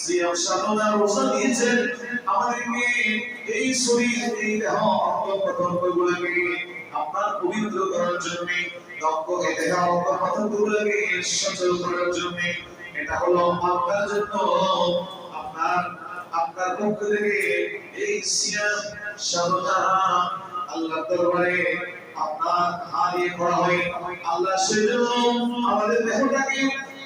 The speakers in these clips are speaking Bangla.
সিয়াম সাধনা রোজা দিয়েছেন। আমাদেরকে এই শরীর, এই দেহ অঙ্গ প্রত্যঙ্গগুলোকে আপনার পবিত্র করার জন্য দক্ষ এই দেহ অঙ্গ প্রত্যঙ্গগুলোকে সচল করার জন্য, এটা হলো আপনার জন্য। আপনার আপনার পক্ষ থেকে এই সিয়াম সাধনা আল্লাহর দরবারে আপনার হারিয়ে করা হয়। আল্লাহ সেজন্য আমাদের দেহটাকে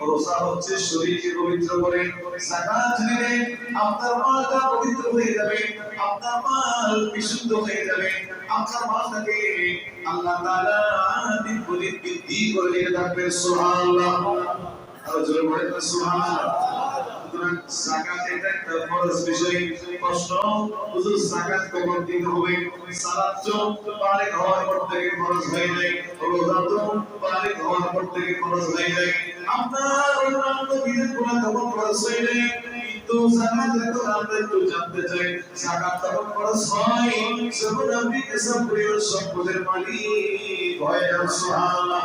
রোজা হচ্ছে শরীরকে পবিত্র করে দিলে আপনার মালটা পবিত্র হয়ে যাবে, আপনার মাল বিশুদ্ধ হয়ে যাবে, আপনার মালটাকে আল্লাহ তাআলা দিন বৃদ্ধি করে দিয়ে থাকবেন, সুবহানাল্লাহ। আর জোরে বলেন সুবহানাল্লাহ। সুতরাং যাকাত এটা একটা ফরজ বিষয়, প্রশ্ন, হুজুর যাকাত কখন দিতে হবে? সালাত তো বালিগ হওয়ার পর থেকে ফরজ হয়ে যায়, রোজা তো বালিগ হওয়ার পর থেকে ফরজ হয়ে যায়। আপনার অন্যান্য বিধানগুলো তখন ফরজ হয়ে যায়, কিন্তু যাকাত তো আমরা একটু জানতে চাই যাকাত তখন ফরজ হয়? যখন আপনি এসব প্রিয় সম্পদের মালিক হয়ে সুবহানাল্লাহ।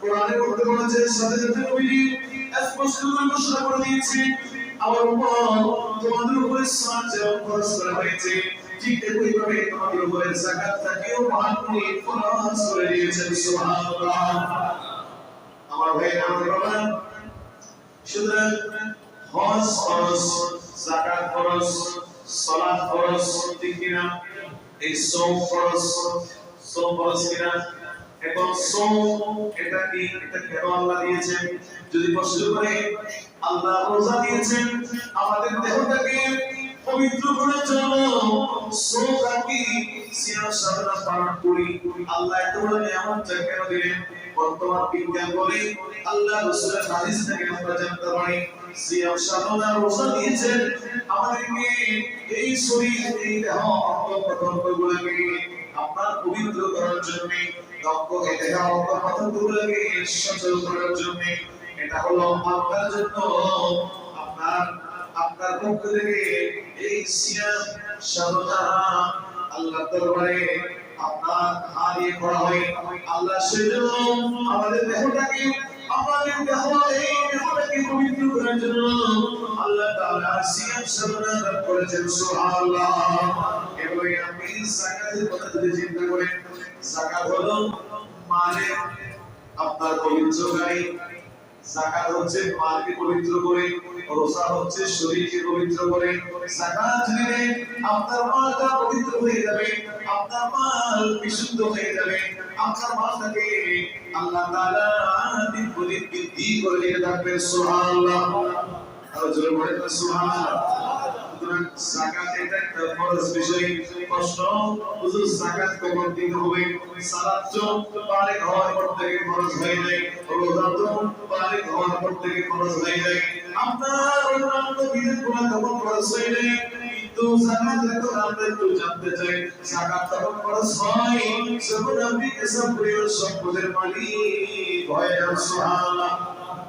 কোরআনের মধ্যে বলেছে সাথে সাথে নবীজি স্পষ্ট করে ঘোষণা করে দিয়েছে আমার উপর তোমাদের উপরে সালাত যেমন ফরজ করা হয়েছে, ঠিক একইভাবে তোমাদের উপরে যাকাতটাকেও মহান করে ফরজ করে দিয়েছেন, সুবহানাল্লাহ। আমার ভাই, আমার বাবা, সুতরাং হজ ফরজ যাকাত ফরজ সালাত ফরজ ঠিক কিনা? এই সব ফরজ সব ফরজ কিনা? এখন এটা কেন আল্লাহ দিয়েছেন? যদি করে, আল্লাহ রোজা দিয়েছেন, আমাদের দেহটাকে পবিত্র করার জন্য সাধনা পালন করি। আল্লাহ এত বড় নিয়ামতটা কেন দিলেন? বর্তমান বিজ্ঞান বলে আল্লাহ রসুলের হাদিস থেকে আমরা জানতে পারি। সাধনা, রোজা দিয়েছেন, আমাদেরকে এই শরীর, এই দেহ আপনার পবিত্র করার জন্য দেহ সচল করার জন্য। এটা হলো আপনার জন্য। আপনার আপনার পক্ষ থেকে এই সিয়াম সাধনা আল্লাহ দরবারে আপনার হারিয়ে করা হয়। আল্লাহ সেজন্য আমাদের দেহটাকে, আমাদের দেহ, এই দেহটাকে পবিত্র করার জন্য আল্লাহ তাআলা সিয়াম সাধনা দান করেছেন, সুবহানাল্লাহ। এবারে আপনি যাকাতের কথা যদি চিন্তা করেন যাকাত হলো মালের আপনার পবিত্রকারী যাকাত হচ্ছে মালকে পবিত্র করে, রোজা হচ্ছে শরীরকে পবিত্র করে। যাকাত দিলে আপনার মালটা পবিত্র হয়ে যাবে, আপনার মাল বিশুদ্ধ হয়ে যাবে, আপনার মালটাকে আল্লাহ তাআলা দিন বৃদ্ধি করে থাকবেন, সুবহানাল্লাহ। আরও জোরে বলেন সুতরাং যাকাত এটা একটা ফরজ বিষয় প্রশ্ন হুজুর, যাকাত কখন দিতে হবে? সালাত তো বালিগ হওয়ার পর থেকে ফরজ হয়ে যায়, রোজা তো বালিগ হওয়ার পর থেকে ফরজ হয়ে যায়। আপনার অন্যান্য বিধানগুলো তখন ফরজ হয়ে যায়, কিন্তু যাকাত এখন আমরা একটু জানতে চাই, যাকাত তখন ফরজ হয়? যখন আপনি এসব প্রিয় সম্পদের মালিক, হয়ে সুবহানাল্লাহ।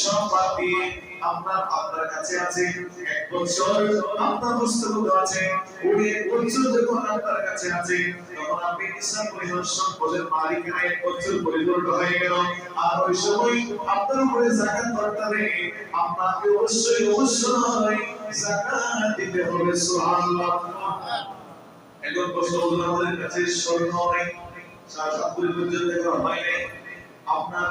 সব বাদ আপনার আপনার কাছে আছে। এক বছর আপনার পুস্তক আছে। ওই বছর যখন আপনার কাছে আছে, তখন আপনি নিঃশ্বাস পরিমাণ সম্পদের মালিকেরা এক বছর পরিপূর্ণ হয়ে গেল। আর ওই সময় আপনার উপরে জাকাত করতে আপনাকে অবশ্যই অবশ্যই জাকাত দিতে হবে, সুবহানাল্লাহ। এখন প্রশ্ন হলো, আমাদের কাছে স্বর্ণ নেই সারা সাত পর্যন্ত হয় নাই। আপনার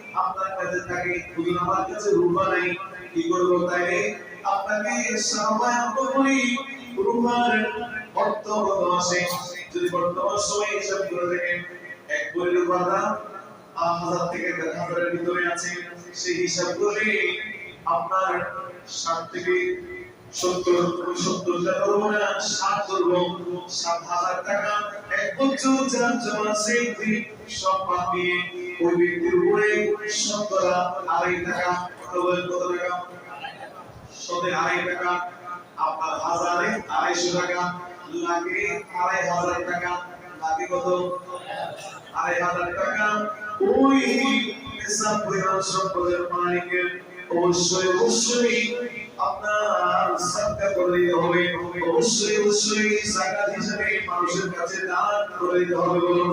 আপনার কাছে থাকে হুজুর আমার কাছে রূপা নেই। কি করব তাইলে? আপনাকে সময় করি রূপার অর্থ কত আছে যদি বর্তমান সময় হিসাব করে দেখেন, এক রূপার দাম হাজার থেকে দেড় হাজারের ভিতরে আছে। সেই হিসাব করলে আপনার ষাট থেকে সত্তর সত্তর টাকা সাত হাজার টাকা, এক বছর যার জমা সেই সব দিয়ে আড়াই টাকা কত টাকা আড়াই টাকা আপনার হাজারে আড়াইশো টাকা আড়াই হাজার টাকা কত আড়াই হাজার টাকা ওই সম্পদের অবশ্যই অবশ্যই আপনার করে দিতে হবে অবশ্যই অবশ্যই মানুষের কাছে দান করে দিতে হবে বলুন